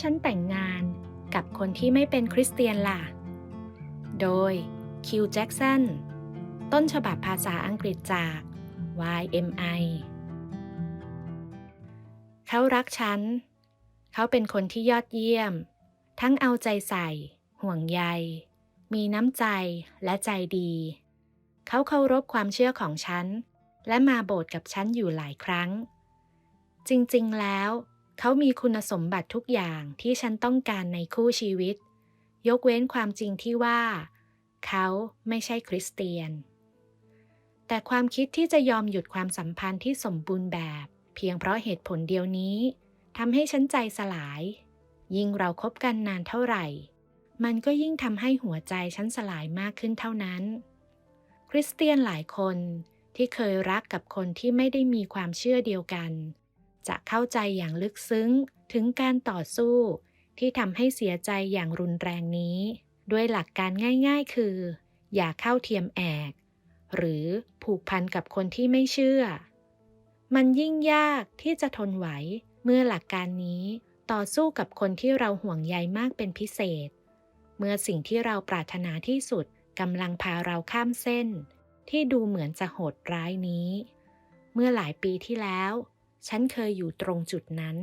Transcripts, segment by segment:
ฉันแต่งงานกับคนที่ไม่เป็นคริสเตียนล่ะ โดยคิวแจ็กสัน ต้นฉบับภาษาอังกฤษจาก YMI เขารักฉัน เขาเป็นคนที่ยอดเยี่ยม ทั้งเอาใจใส่ ห่วงใย มีน้ำใจและใจดี เขาเคารพความเชื่อของฉัน และมาโบสถ์กับฉันอยู่หลายครั้ง จริงๆแล้วเขามีคุณสมบัติทุกอย่างที่ฉันต้องการในคู่ชีวิต ยกเว้นความจริงที่ว่า เขาไม่ใช่คริสเตียน แต่ความคิดที่จะยอมหยุดความสัมพันธ์ที่สมบูรณ์แบบ เพียงเพราะเหตุผลเดียวนี้ทำให้ฉันใจสลาย ยิ่งเราครบกันนานเท่าไหร่ มันก็ยิ่งทำให้หัวใจฉันสลายมากขึ้นเท่านั้น คริสเตียนหลายคนที่เคยรักกับคนที่ไม่ได้มีความเชื่อเดียวกัน จะเข้าใจอย่างลึกซึ้งถึงการต่อสู้ ที่ทำให้เสียใจอย่างรุนแรงนี้ ด้วยหลักการง่ายๆ คือ อย่าเข้าเทียมแอก หรือผูกพันกับคนที่ไม่เชื่อ มันยิ่งยากที่จะทนไหวเมื่อหลักการนี้ต่อสู้กับคนที่เราห่วงใยมากเป็นพิเศษ เมื่อสิ่งที่เราปรารถนาที่สุดกำลังพาเราข้ามเส้น ที่ดูเหมือนจะโหดร้ายนี้ เมื่อหลายปีที่แล้ว ฉันเคยอยู่ตรงจุดนั้น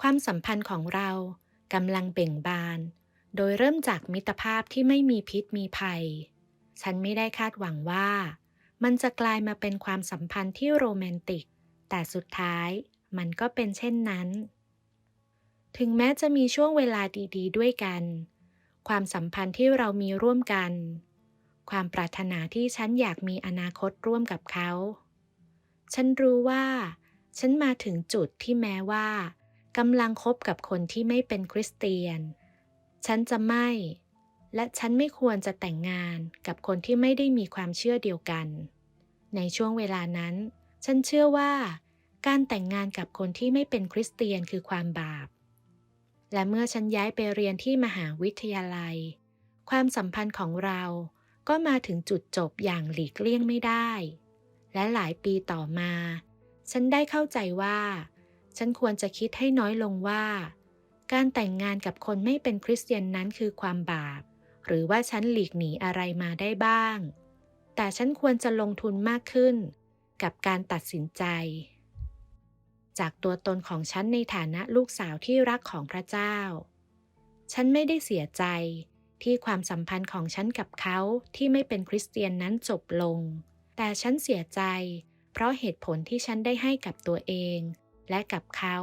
ความสัมพันธ์ของเรากำลังเบ่งบาน โดยเริ่มจากมิตรภาพที่ไม่มีพิษมีภัย ฉันไม่ได้คาดหวังว่า มันจะกลายมาเป็นความสัมพันธ์ที่โรแมนติก แต่สุดท้ายมันก็เป็นเช่นนั้น ถึงแม้จะมีช่วงเวลาดีๆ ด้วยกัน ความสัมพันธ์ที่เรามีร่วมกัน ความปรารถนาที่ฉันอยากมีอนาคตร่วมกับเขา ฉันรู้ว่า ฉันมาถึงจุดที่แม้ว่ากำลังคบกับคนที่ไม่เป็นคริสเตียน ฉันจะไม่ และฉันไม่ควรจะแต่งงานกับคนที่ไม่ได้มีความเชื่อเดียวกัน ในช่วงเวลานั้น ฉันเชื่อว่า การแต่งงานกับคนที่ไม่เป็นคริสเตียนคือความบาป และเมื่อฉันย้ายไปเรียนที่มหาวิทยาลัย ความสัมพันธ์ของเราก็มาถึงจุดจบอย่างหลีกเลี่ยงไม่ได้ และหลายปีต่อมา ฉันได้เข้าใจว่า ฉันควรจะคิดให้น้อยลงว่า การแต่งงานกับคนไม่เป็นคริสเตียนนั้นคือความบาป หรือว่าฉันหลีกหนีอะไรมาได้บ้าง แต่ฉันควรจะลงทุนมากขึ้น กับการตัดสินใจ จากตัวตนของฉันในฐานะลูกสาวที่รักของพระเจ้า ฉันไม่ได้เสียใจที่ความสัมพันธ์ของฉันกับเขาที่ไม่เป็นคริสเตียนนั้นจบลง แต่ฉันเสียใจ เพราะเหตุผลที่ฉันได้ให้กับตัวเอง และกับเขา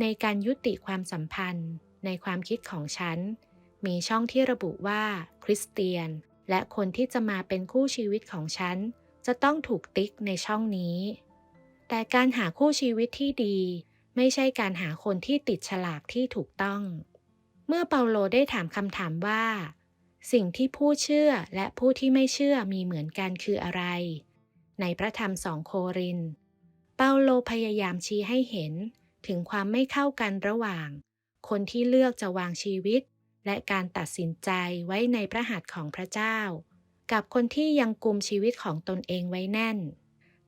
ในการยุติความสัมพันธ์ ในความคิดของฉัน มีช่องที่ระบุว่า คริสเตียน และคนที่จะมาเป็นคู่ชีวิตของฉัน จะต้องถูกติ๊กในช่องนี้ แต่การหาคู่ชีวิตที่ดี ไม่ใช่การหาคนที่ติดฉลากที่ถูกต้อง เมื่อเปาโลได้ถามคำถามว่าสิ่งที่ผู้เชื่อและผู้ที่ไม่เชื่อมีเหมือนกันคืออะไร ในพระธรรมสองโคริน เปาโลพยายามชี้ให้เห็นถึงความไม่เข้ากันระหว่าง คนที่เลือกจะวางชีวิต และการตัดสินใจไว้ในพระหัตถ์ของพระเจ้า กับคนที่ยังกุมชีวิตของตนเองไว้แน่น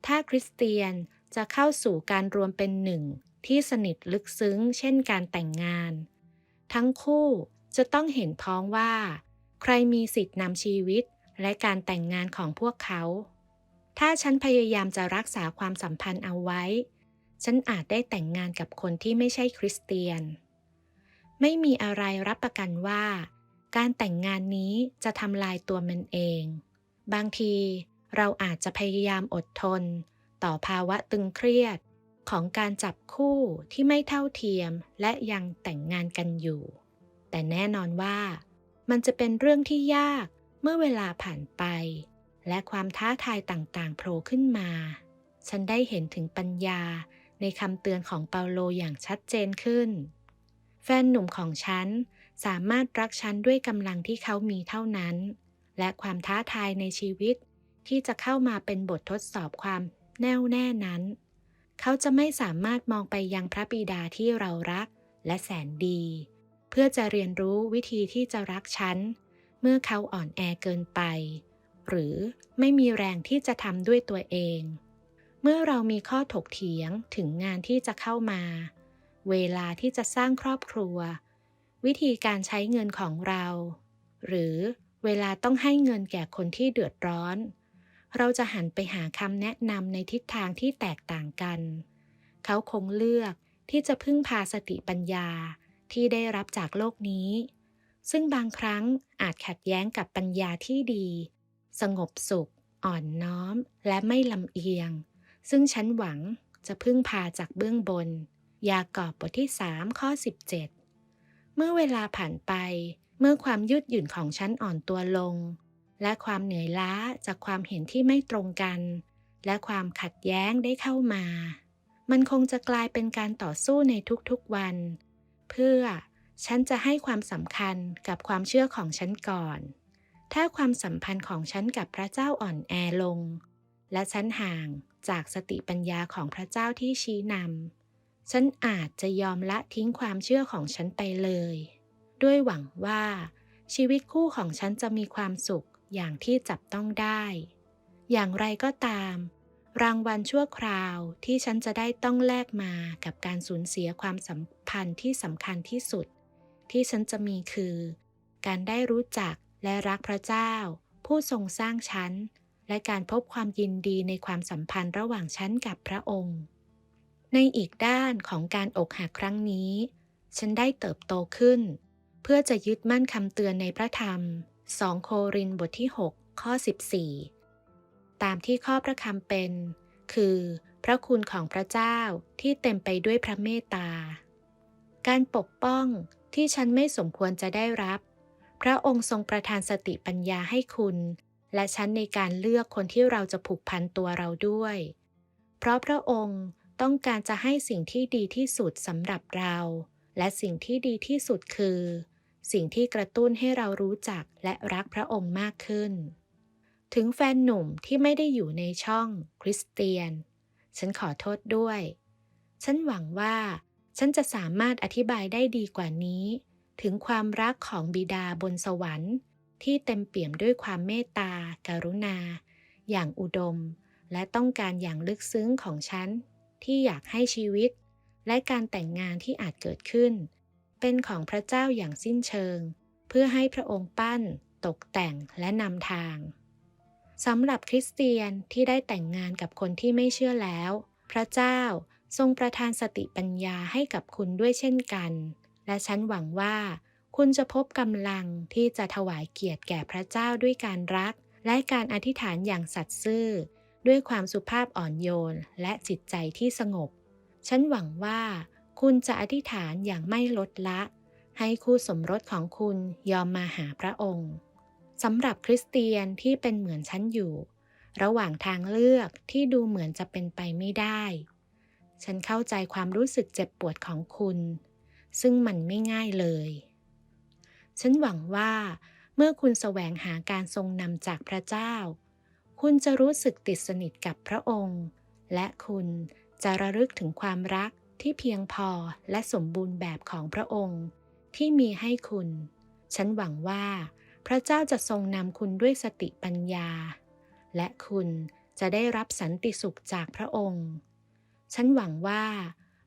ถ้าคริสเตียนจะเข้าสู่การรวมเป็นหนึ่งที่สนิทลึกซึ้ง เช่นการแต่งงาน ทั้งคู่จะต้องเห็นพ้องว่า ใครมีสิทธินำชีวิตและการแต่งงานของพวกเขา ถ้าฉันพยายามจะรักษาความสัมพันธ์เอาไว้ ฉันอาจได้แต่งงานกับคนที่ไม่ใช่คริสเตียน ไม่มีอะไรรับประกันว่า การแต่งงานนี้จะทำลายตัวมันเอง บางทีเราอาจจะพยายามอดทน ต่อภาวะตึงเครียดของการจับคู่ที่ไม่เท่าเทียมและยังแต่งงานกันอยู่ แต่แน่นอนว่า มันจะเป็นเรื่องที่ยากเมื่อเวลาผ่านไป และความท้าทายต่างๆ โผล่ขึ้นมา ฉันได้เห็นถึงปัญญาในคำเตือนของเปาโลอย่างชัดเจนขึ้น แฟนหนุ่มของฉันสามารถรักฉันด้วยกำลังที่เขามีเท่านั้น และความท้าทายในชีวิตที่จะเข้ามาเป็นบททดสอบความแน่วแน่นั้น เขาจะไม่สามารถมองไปยังพระบิดาที่เรารักและแสนดี เพื่อจะเรียนรู้วิธีที่จะรักฉัน เมื่อเขาอ่อนแอเกินไป หรือไม่มีแรงที่จะทำด้วยตัวเอง เมื่อเรามีข้อถกเถียงถึงงานที่จะเข้ามา เวลาที่จะสร้างครอบครัว วิธีการใช้เงินของเรา หรือเวลาต้องให้เงินแก่คนที่เดือดร้อน เราจะหันไปหาคำแนะนำในทิศทางที่แตกต่างกัน เขาคงเลือกที่จะพึ่งพาสติปัญญาที่ได้รับจากโลกนี้ ซึ่งบางครั้งอาจขัดแย้งกับปัญญาที่ดี สงบสุข อ่อนน้อม และไม่ลำเอียง ซึ่งฉันหวังจะพึ่งพาจากเบื้องบน ยากอบบทที่ 3 ข้อ 17 เมื่อเวลาผ่านไป เมื่อความยืดหยุ่นของฉันอ่อนตัวลง และความเหนื่อยล้าจากความเห็นที่ไม่ตรงกัน และความขัดแย้งได้เข้ามา มันคงจะกลายเป็นการต่อสู้ในทุกๆวัน เพื่อฉันจะให้ความสำคัญกับความเชื่อของฉันก่อน ถ้าความสัมพันธ์ของฉันกับพระเจ้าอ่อนแอลง และฉันห่างจากสติปัญญาของพระเจ้าที่ชี้นำฉันอาจจะยอมละทิ้งความเชื่อของฉันไปเลย ด้วยหวังว่า ชีวิตคู่ของฉันจะมีความสุขอย่างที่จับต้องได้ อย่างไรก็ตาม รางวัลชั่วคราวที่ฉันจะได้ต้องแลกมากับการสูญเสียความสัมพันธ์ที่สำคัญที่สุด ที่ฉันจะมีคือ การได้รู้จัก และรักพระเจ้า ผู้ทรงสร้างฉัน และการพบความยินดีในความสัมพันธ์ระหว่างฉันกับพระองค์ ในอีกด้านของการอกหักครั้งนี้ ฉันได้เติบโตขึ้น เพื่อจะยึดมั่นคำเตือนในพระธรรม 2 โครินธ์บทที่ 6 ข้อ 14 ตามที่ข้อพระคำเป็น คือพระคุณของพระเจ้าที่เต็มไปด้วยพระเมตตา การปกป้องที่ฉันไม่สมควรจะได้รับ ระองค์ทรงประทานสติปัญญาให้คุณ และฉันในการเลือกคนที่เราจะผูกพันตัวเราด้วย เพราะพระองค์ต้องการจะให้สิ่งที่ดีที่สุดสำหรับเรา และสิ่งที่ดีที่สุดคือ สิ่งที่กระตุ้นให้เรารู้จักและรักพระองค์มากขึ้น ถึงแฟนหนุ่มที่ไม่ได้อยู่ในช่องคริสเตียน ฉันขอโทษด้วย ฉันหวังว่า ฉันจะสามารถอธิบายได้ดีกว่านี้ ถึงความรักของบิดาบนสวรรค์ ที่เต็มเปี่ยมด้วยความเมตตาการุณา อย่างอุดม และต้องการอย่างลึกซึ้งของฉัน ที่อยากให้ชีวิต และการแต่งงานที่อาจเกิดขึ้น เป็นของพระเจ้าอย่างสิ้นเชิง เพื่อให้พระองค์ปั้น ตกแต่งและนำทางสำหรับคริสเตียนที่ได้แต่งงานกับคนที่ไม่เชื่อแล้ว พระเจ้าทรงประทานสติปัญญาให้กับคุณด้วยเช่นกัน และฉันหวังว่า คุณจะพบกำลังที่จะถวายเกียรติแก่พระเจ้าด้วยการรัก และการอธิษฐานอย่างสัตย์ซื่อ ด้วยความสุภาพอ่อนโยน และจิตใจที่สงบ ฉันหวังว่า คุณจะอธิษฐานอย่างไม่ลดละ ให้คู่สมรสของคุณยอมมาหาพระองค์สำหรับคริสเตียนที่เป็นเหมือนฉันอยู่ ระหว่างทางเลือกที่ดูเหมือนจะเป็นไปไม่ได้ ฉันเข้าใจความรู้สึกเจ็บปวดของคุณ ซึ่งมันไม่ง่ายเลย ฉันหวังว่า เมื่อคุณแสวงหาการทรงนำจากพระเจ้า คุณจะรู้สึกติดสนิทกับพระองค์ และคุณจะระลึกถึงความรักที่เพียงพอและสมบูรณ์แบบของพระองค์ ที่มีให้คุณ ฉันหวังว่า พระเจ้าจะทรงนำคุณด้วยสติปัญญา และคุณจะได้รับสันติสุขจากพระองค์ ฉันหวังว่า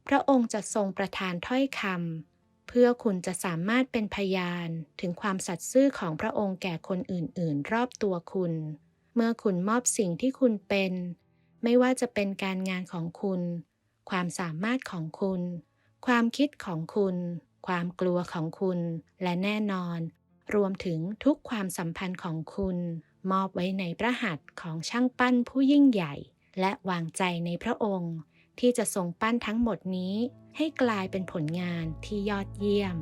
พระองค์จะทรงประทานถ้อยคำเพื่อคุณจะสามารถเป็นพยานถึงความสัตย์ซื่อของพระองค์แก่คนอื่นๆ รอบตัวคุณ เมื่อคุณมอบสิ่งที่คุณเป็น ไม่ว่าจะเป็นการงานของคุณ ความสามารถของคุณ ความคิดของคุณ ความกลัวของคุณ และแน่นอน รวมถึงทุกความสัมพันธ์ของคุณ มอบไว้ในพระหัตถ์ของช่างปั้นผู้ยิ่งใหญ่ และวางใจในพระองค์ ที่จะทรงปั้นทั้งหมดนี้ให้กลายเป็นผลงานที่ยอดเยี่ยม